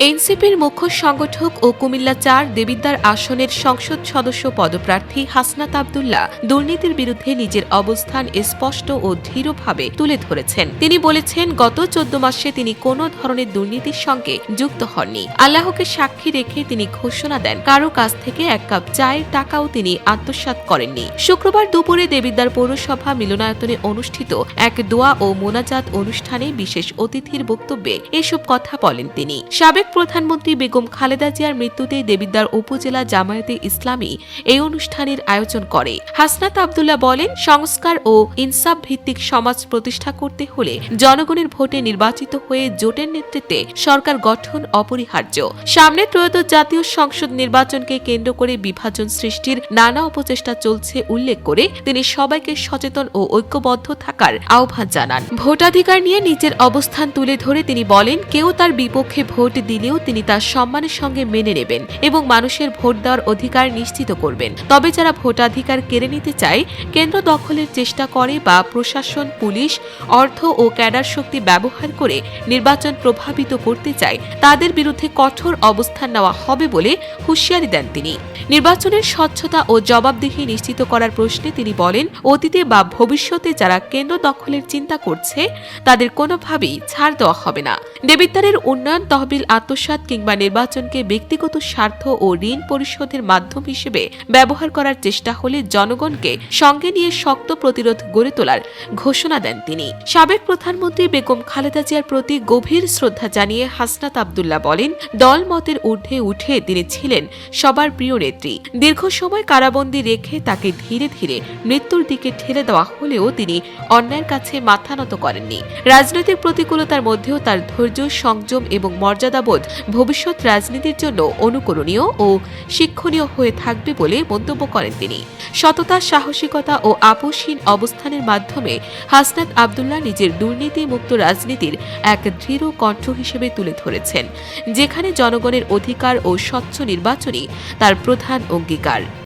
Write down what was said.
এনসিপির মুখ্য সংগঠক ও কুমিল্লা চার দেবিদ্বার আসনের সংসদ সদস্য পদপ্রার্থী হাসনাত আবদুল্লাহ দুর্নীতির বিরুদ্ধে নিজের অবস্থান স্পষ্ট ও দৃঢ়ভাবে তুলে ধরেছেন। তিনি বলেছেন, গত চোদ্দ মাসে তিনি কোনো ধরনের দুর্নীতির সঙ্গে যুক্ত হননি। আল্লাহকে সাক্ষী রেখে তিনি ঘোষণা দেন, কারও কাছ থেকে এক কাপ চায়ের টাকাও তিনি আত্মসাৎ করেননি। শুক্রবার দুপুরে দেবিদ্বার পৌরসভা মিলনায়তনে অনুষ্ঠিত এক দোয়া ও মোনাজাত অনুষ্ঠানে বিশেষ অতিথির বক্তব্যে এসব কথা বলেন তিনি। সাবেক প্রধানমন্ত্রী বেগম খালেদা জিয়ার মৃত্যুতে দেবিদ্বার উপজেলা জামায়াতে ইসলামী এই অনুষ্ঠানের আয়োজন করে। হাসনাত আবদুল্লাহ বলেন, সংস্কার ও ইনসাফ ভিত্তিক সমাজ প্রতিষ্ঠা করতে হলে জনগণের ভোটে নির্বাচিত হয়ে জোটের নেতৃত্বে সরকার গঠন অপরিহার্য। সামনে ত্রয়োদশ জাতীয় সংসদ নির্বাচনকে কেন্দ্র করে বিভাজন সৃষ্টির নানা অপচেষ্টা চলছে উল্লেখ করে তিনি সবাইকে সচেতন ও ঐক্যবদ্ধ থাকার আহ্বান জানান। ভোটাধিকার নিয়ে নিজের অবস্থান তুলে ধরে তিনি বলেন, কেউ তার বিপক্ষে ভোট দিলেও তিনি তার সম্মানের সঙ্গে মেনে নেবেন এবং মানুষের ভোট দেওয়ার অধিকার নিশ্চিত করবেন। তবে যারা ভোটাধিকার কেড়ে নিতে চায়, কেন্দ্র দখলের চেষ্টা করে বা প্রশাসন, পুলিশ, অর্থ ও ক্যাডার শক্তি ব্যবহার করে নির্বাচন প্রভাবিত করতে চায়, তাদের বিরুদ্ধে কঠোর অবস্থান নেওয়া হবে বলে হুঁশিয়ারি দেন তিনি। নির্বাচনের স্বচ্ছতা ও জবাবদিহি নিশ্চিত করার প্রশ্নে তিনি বলেন, অতীতে বা ভবিষ্যতে যারা কেন্দ্র দখলের চিন্তা করছে, তাদের কোনোভাবেই ছাড় দেওয়া হবে না। দেবিদ্বারের উন্নয়ন তহবিল আত্মসাৎ কিংবা নির্বাচনকে ব্যক্তিগত স্বার্থ ও ঋণ পরিশোধের মাধ্যম হিসেবে ব্যবহার করার চেষ্টা হলে জনগণকে সঙ্গে নিয়ে শক্ত প্রতিরোধ গড়ে তোলার ঘোষণা দেন তিনি। সাবেক প্রধানমন্ত্রী বেগম খালেদা জিয়ার প্রতি গভীর শ্রদ্ধা জানিয়ে হাসনাত আবদুল্লাহ বলেন, দল মতের ঊর্ধ্বে উঠে তিনি ছিলেন সবার প্রিয় নেত্রী। দীর্ঘ সময় কারাবন্দী রেখে তাকে ধীরে ধীরে মৃত্যুর দিকে ঠেলে দেওয়া হলেও তিনি অন্যায়ের কাছে মাথা নত করেননি। রাজনৈতিক প্রতিকূলতার মধ্যেও তার ধৈর্য সংযম এবং মর্যাদাবোধ ভবিষ্যৎ রাজনীতির জন্য অনুকরণীয় ও শিক্ষণীয় হয়ে থাকবে বলে মন্তব্য করেন তিনি। সততা, সাহসিকতা ও আপোষহীন অবস্থানের মাধ্যমে হাসনাত আবদুল্লাহ নিজের দুর্নীতি মুক্ত রাজনীতির এক দৃঢ় কণ্ঠ হিসেবে তুলে ধরেছেন, যেখানে জনগণের অধিকার ও স্বচ্ছ নির্বাচনই তার প্রধান অঙ্গীকার।